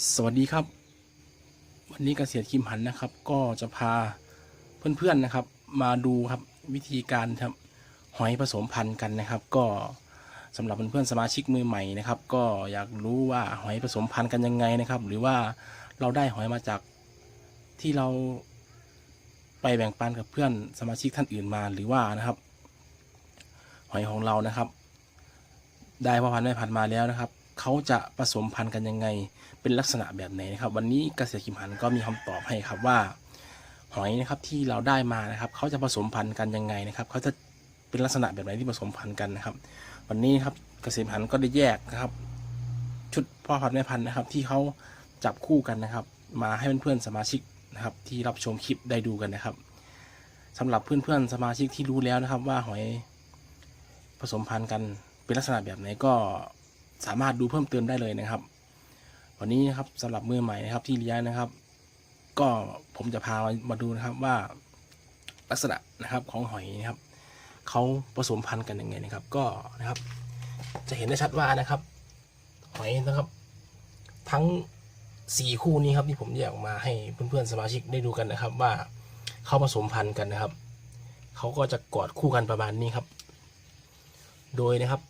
สวัสดีครับ วันนี้เกษตรคิมหันนะครับ ก็จะพาเพื่อนๆนะครับ มาดูครับวิธีการทำหอยผสมพันธุ์กันนะครับ ก็สำหรับเพื่อนๆสมาชิกมือใหม่นะครับ ก็อยากรู้ว่าหอยผสมพันธุ์กันยังไงนะครับ หรือว่าเราได้หอยมาจากที่เราไปแบ่งปันกับเพื่อนสมาชิกท่านอื่นมาหรือว่านะครับ หอยของเรานะครับ ได้พ่อพันธุ์แม่พันธุ์มาแล้วนะครับ เขาจะผสมพันธุ์กันยังไง เป็นลักษณะแบบไหนนะครับ วันนี้เกษตรคิมหันก็มีคำตอบให้ครับว่าหอยนะครับที่เราได้มานะครับเขาจะผสมพันธุ์กันยังไงนะครับเขาจะเป็นลักษณะแบบไหนที่ผสมพันธุ์กันนะครับ วันนี้ครับเกษตรหันก็ได้แยกนะครับ ชุดพ่อพันธุ์แม่พันธุ์นะครับ ที่เขาจับคู่กันนะครับ มาให้เพื่อนๆสมาชิกนะครับ ที่รับชมคลิปได้ดูกันนะครับสำหรับเพื่อนๆสมาชิกที่รู้แล้วนะครับ ว่าหอยผสมพันธุ์กันเป็นลักษณะแบบไหนก็ สามารถดูเพิ่มเติมได้เลยนะครับ วันนี้นะครับสำหรับมือใหม่นะครับที่เลี้ยงนะครับ ก็ผมจะพามามาดูนะครับว่าลักษณะนะครับของหอยนะครับเขาผสมพันธุ์กันยังไงนะครับ ก็นะครับ จะเห็นได้ชัดว่านะครับ หอยนะครับ ทั้งสี่คู่นี้ครับที่ผมแยกออกมาให้เพื่อนๆสมาชิกได้ดูกันนะครับ ว่าเขาผสมพันธุ์กันนะครับเขาก็จะกอดคู่กันประมาณนี้ครับ โดยนะครับ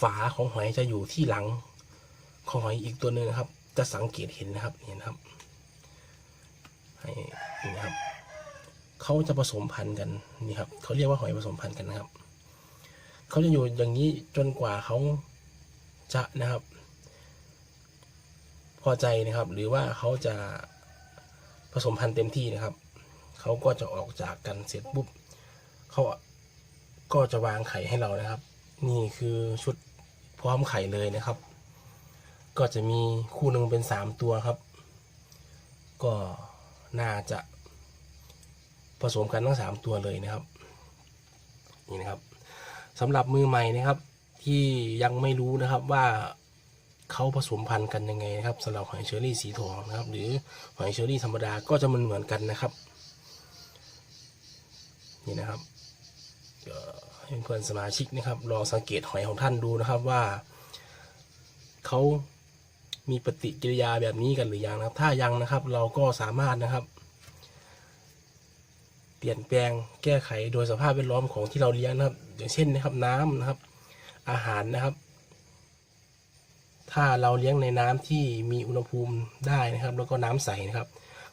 ฝาของหอยจะอยู่ที่หลังของหอยอีกตัวหนึ่งนะครับ จะสังเกตเห็นนะครับนี่นะครับให้นี่นะครับเขาจะผสมพันธุ์กันนี่ครับเขาเรียกว่าหอยผสมพันธุ์กันนะครับเขาจะอยู่อย่างนี้จนกว่าเขาจะนะครับ พอใจนะครับ หรือว่าเขาจะผสมพันธุ์เต็มที่นะครับเขาก็จะออกจากกันเสร็จปุ๊บเขาก็จะวางไข่ให้เรานะครับ นี่คือชุดพร้อมไข่เลยนะครับ ก็จะมีคู่หนึ่งเป็นสามตัวครับ ก็น่าจะผสมกันทั้งสามตัวเลยนะครับ นี่นะครับสำหรับมือใหม่นะครับ ที่ยังไม่รู้นะครับว่าเขาผสมพันธุ์กันยังไงนะครับสำหรับหอยเชอรี่สีทองนะครับ หรือหอยเชอรี่ธรรมดาก็จะมันเหมือนกันนะครับ นี่นะครับ เพื่อนสมาชิกนะครับลองสังเกตหอยของท่านดูนะครับว่าเขามีปฏิกิริยาแบบนี้กันหรือยังนะครับ ถ้ายังนะครับ เราก็สามารถนะครับ เปลี่ยนแปลงแก้ไขโดยสภาพแวดล้อมของที่เราเลี้ยงนะครับ อย่างเช่นนะครับน้ำนะครับ อาหารนะครับ ถ้าเราเลี้ยงในน้ำที่มีอุณหภูมิได้นะครับ แล้วก็น้ำใสนะครับ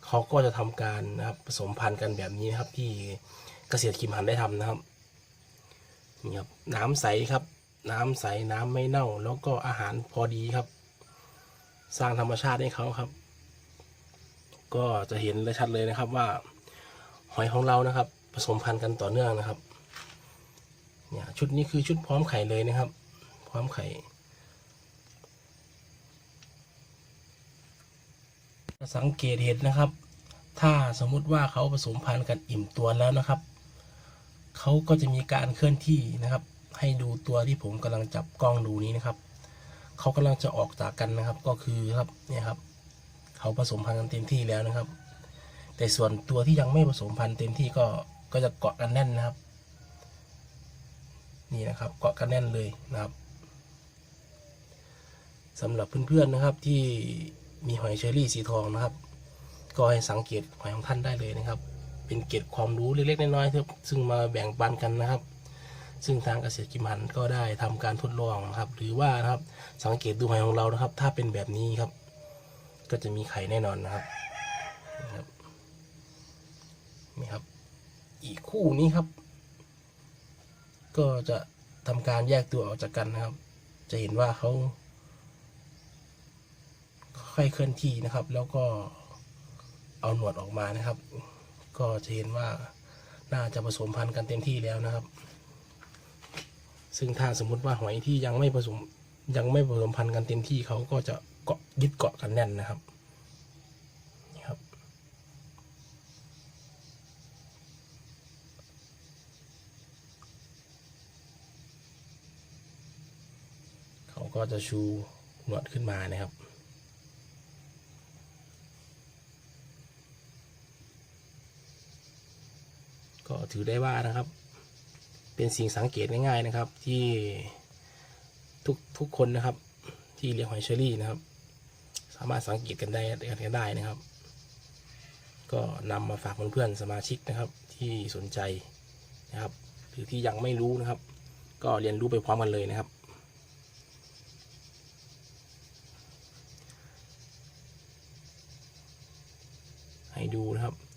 เขาก็จะทำการนะครับผสมพันธุ์กันแบบนี้นะครับ ที่เกษตรคิมหันได้ทำนะครับ นี่ครับน้ำใสครับ น้ำใสน้ำไม่เน่า แล้วก็อาหารพอดีครับ สร้างธรรมชาติให้เขาครับ ก็จะเห็นได้ชัดเลยนะครับว่า หอยของเรานะครับ ผสมพันธุ์กันต่อเนื่องนะครับเนี่ยชุดนี้คือชุดพร้อมไข่เลยนะครับ พร้อมไข่สังเกตเห็นนะครับ ถ้าสมมุติว่าเขาผสมพันธุ์กันอิ่มตัวแล้วนะครับ เขาก็จะมีการเคลื่อนที่นะครับ ให้ดูตัวที่ผมกำลังจับกล้องดูนี้นะครับเขากำลังจะออกจากกันนะครับ ก็คือครับเนี่ยครับเขาผสมพันธุ์กันเต็มที่แล้วนะครับ แต่ส่วนตัวที่ยังไม่ผสมพันธุ์เต็มที่ก็ก็จะเกาะกันแน่นนะครับ นี่นะครับเกาะกันแน่นเลยนะครับสำหรับเพื่อนๆนะครับที่มีหอยเชอรี่สีทองนะครับ ก็ให้สังเกตหอยของท่านได้เลยนะครับ เป็นเกร็ดความรู้เล็กๆน้อยๆซึ่งมาแบ่งปันกันนะครับ ซึ่งทางเกษตรกิมหันก็ได้ทำการทดลองครับ หรือว่านะครับสังเกตดูหอยของเรานะครับ ถ้าเป็นแบบนี้ครับ ก็จะมีไข่แน่นอนนะครับนะครับนี่ครับ อีกคู่นี้ครับ ก็จะทำการแยกตัวออกจากกันนะครับ จะเห็นว่าเขาค่อยเคลื่อนที่นะครับ แล้วก็เอาหนวดออกมานะครับ ก็จะเห็นว่าน่าจะผสมพันธุ์กันเต็มที่แล้วนะครับ ซึ่งถ้าสมมุติว่าหอยที่ยังไม่ผสมยังไม่ผสมพันธุ์กันเต็มที่เขาก็จะเกาะยึดเกาะกันแน่นนะครับนี่ครับ เขาก็จะชูหนวดขึ้นมานะครับ ก็ถือได้ว่านะครับ เป็นสิ่งสังเกตง่ายๆนะครับ ที่ทุกทุกคนนะครับ ที่เลี้ยงหอยเชอรี่นะครับสสามารถสังเกตกันได้กันได้นะครับ ก็นำมาฝากเพื่อนๆสมาชิกนะครับ ที่สนใจนะครับ หรือที่ยังไม่รู้นะครับ ก็เรียนรู้ไปพร้อมกันเลยนะครับให้ดูนะครับ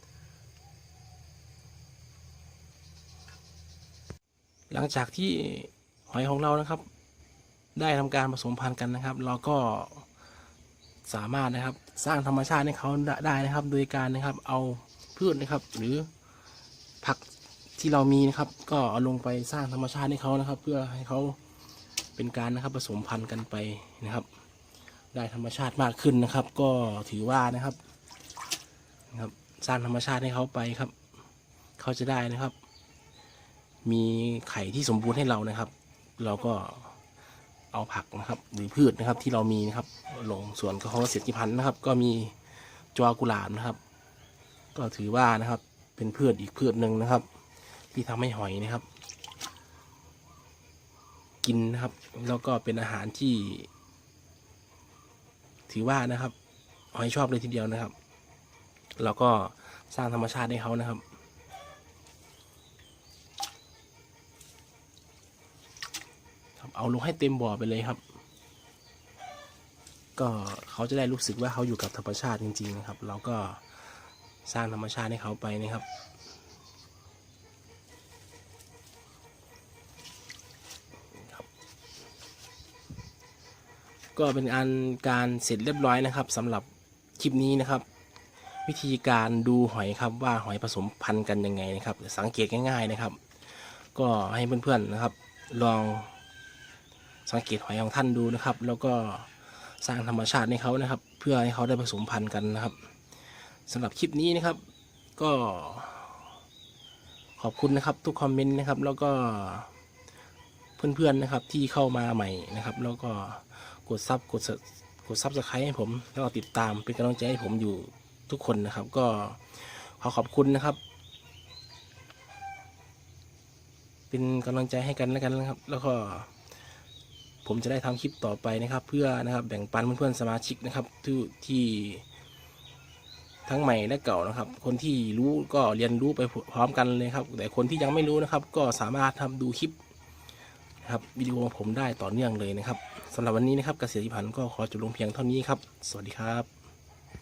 หลังจากที่หอยของเรานะครับ ได้ทำการผสมพันธุ์กันนะครับ เราก็สามารถนะครับสร้างธรรมชาติให้เขาได้นะครับ โดยการนะครับเอาพืชนะครับ หรือผักที่เรามีนะครับ ก็เอาลงไปสร้างธรรมชาติให้เขานะครับ เพื่อให้เขาเป็นการนะครับผสมพันธุ์กันไปนะครับ ได้ธรรมชาติมากขึ้นนะครับ ก็ถือว่านะครับนะครับ สร้างธรรมชาติให้เขาไปครับ เขาจะได้นะครับ มีไข่ที่สมบูรณ์ให้เรานะครับ เราก็เอาผักนะครับ หรือพืชนะครับที่เรามีนะครับลงส่วนของเกษตรพันธ์นะครับ ก็มีจอกุหลาบนะครับ ก็ถือว่านะครับ เป็นพืชอีกพืชหนึ่งนะครับ ที่ทำให้หอยนะครับ กินนะครับ แล้วก็เป็นอาหารที่ ถือว่านะครับหอยชอบเลยทีเดียวนะครับเราก็สร้างธรรมชาติให้เขานะครับ ครับ เอาลงให้เต็มบ่อไปเลยครับ ก็เขาจะได้รู้สึกว่าเขาอยู่กับธรรมชาติจริง ๆ นะครับ เราก็สร้างธรรมชาติให้เขาไปนะครับก็เป็นอันการเสร็จเรียบร้อยนะครับสำหรับคลิปนี้นะครับ วิธีการดูหอยครับว่าหอยผสมพันธุ์กันยังไงนะครับ สังเกตง่าย ๆนะครับ ก็ให้เพื่อนๆนะครับ ลอง สังเกตหอยของท่านดูนะครับ แล้วก็สร้างธรรมชาติให้เขานะครับ เพื่อให้เขาได้ผสมพันธุ์กันนะครับสำหรับคลิปนี้นะครับ ก็ ขอบคุณนะครับ ทุกคอมเมนต์นะครับ แล้วก็เพื่อนๆนะครับที่เข้ามาใหม่นะครับ แล้วก็กดซับกดกดซับสไครต์ให้ผม แล้วก็ติดตามเป็นกำลังใจให้ผมอยู่ทุกคนนะครับ ก็ขอขอบคุณนะครับ เป็นกำลังใจให้กันแล้วกันนะครับ แล้วก็ ผมจะได้ทำคลิปต่อไปนะครับ เพื่อนะครับแบ่งปันเพื่อนๆสมาชิกนะครับที่ที่ทั้งใหม่และเก่านะครับ คนที่รู้ก็เรียนรู้ไปพร้อมกันเลยครับ แต่คนที่ยังไม่รู้นะครับ ก็สามารถทำดูคลิปครับวิดีโอของผมได้ต่อเนื่องเลยนะครับสำหรับวันนี้นะครับเกษตรพันธ์ก็ขอจบลงเพียงเท่านี้ครับ สวัสดีครับ